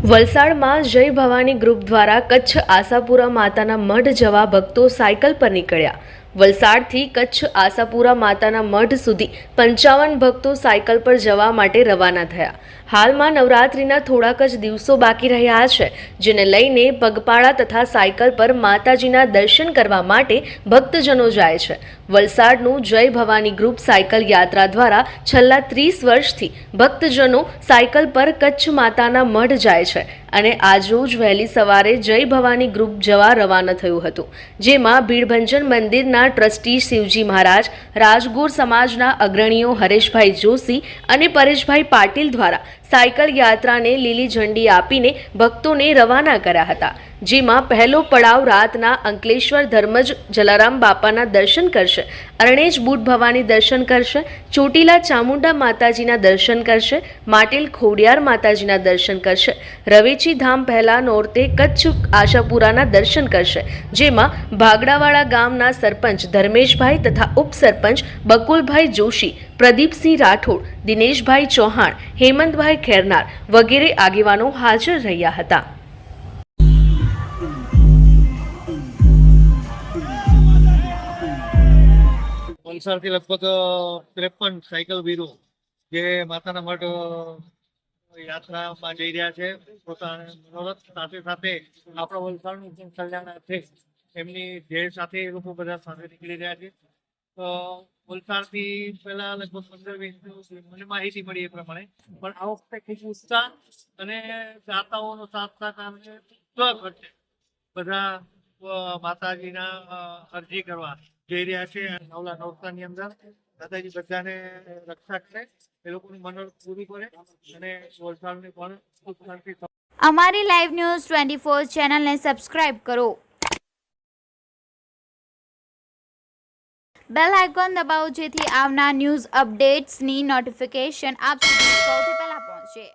વલસાડમાં જય ભવાની ગ્રુપ દ્વારા કચ્છ આશાપુરા માતાના મઢ જવા ભક્તો સાયકલ પર નીકળ્યા. વલસાડથી કચ્છ આશાપુરા માતાના મઢ સુધી પંચાવન ભક્તો સાયકલ પર જવા માટે રવાના થયા. હાલમાં નવરાત્રિના થોડાક જ દિવસો બાકી રહ્યા છે, જેને લઈને પગપાળા તથા સાયકલ પર માતાજીના દર્શન કરવા માટે ભક્તજનો જાય છે. વલસાડનું જય ભવાની ગ્રુપ સાયકલ યાત્રા દ્વારા છેલ્લા ત્રીસ વર્ષથી ભક્તજનો સાયકલ પર કચ્છ માતાના મઢ જાય છે અને આજરોજ વહેલી સવારે જય ભવાની ગ્રુપ જવા રવાના થયું હતું, જેમાં ભીડભંજન મંદિરના ટ્રસ્ટી શિવજી મહારાજ, રાજગોર સમાજના અગ્રણીઓ હરેશભાઈ જોશી અને પરેશભાઈ પાટીલ દ્વારા સાયકલ યાત્રાને લીલી ઝંડી આપીને ભક્તોને રવાના કર્યા હતા. જેમાં પહેલો પડાવ રાતના અંકલેશ્વર ધર્મજ જલારામ બાપાના દર્શન કરશે, અરણેજ બુટ ભવાની દર્શન કરશે, ચોટીલા ચામુંડા માતાજીના દર્શન કરશે, માટેલ ખોડિયાર માતાજીના દર્શન કરશે, રવેચી ધામ પહેલા નોરતે કચ્છ આશાપુરાના દર્શન કરશે, જેમાં ભાગડાવાળા ગામના સરપંચ ધર્મેશભાઈ તથા ઉપસરપંચ બકુલભાઈ જોશી, પ્રદીપસિંહ રાઠોડ, દિનેશભાઈ ચૌહાણ, હેમંતભાઈ ખેરનાર વગેરે આગેવાનો હાજર રહ્યા હતા. વલસાડથી લગભગ ત્રેપન સાયકલ વીરો જે માતાના મઠ યાત્રામાં જઈ રહ્યા છે. પોતાના મનોરથ સાથે સાથે આપણા વલસાડનું પણ કલ્યાણ છે એમની ધ્યેય સાથે એ લોકો બધા સાથે નીકળી રહ્યા છે. તો વલસાડથી પહેલા લગભગ પંદર વીસ મને માહિતી મળી એ પ્રમાણે, પણ આ વખતે ખૂબ ઉત્સાહ અને દાતાઓનો સાથ સાથ અને ઉત્સાહ બધા માતાજીના અરજી કરવા. જઈ રહ્યા છે નવલા નવસાની અંદર. દાદાજી બધાને રક્ષા કરે, એ લોકોની મનોરથ પૂરી કરે અને વલસાડને પણ સુખ શાંતિ અમારી લાઈવ ન્યૂઝ ટ્વેન્ટી ફોર ચેનલને સબસ્ક્રાઇબ કરો. બેલ આઇકોન દબાવો જેથી આવનાર ન્યૂઝ અપડેટ્સની નોટિફિકેશન આપ સુધી સૌથી પહેલા પહોંચે.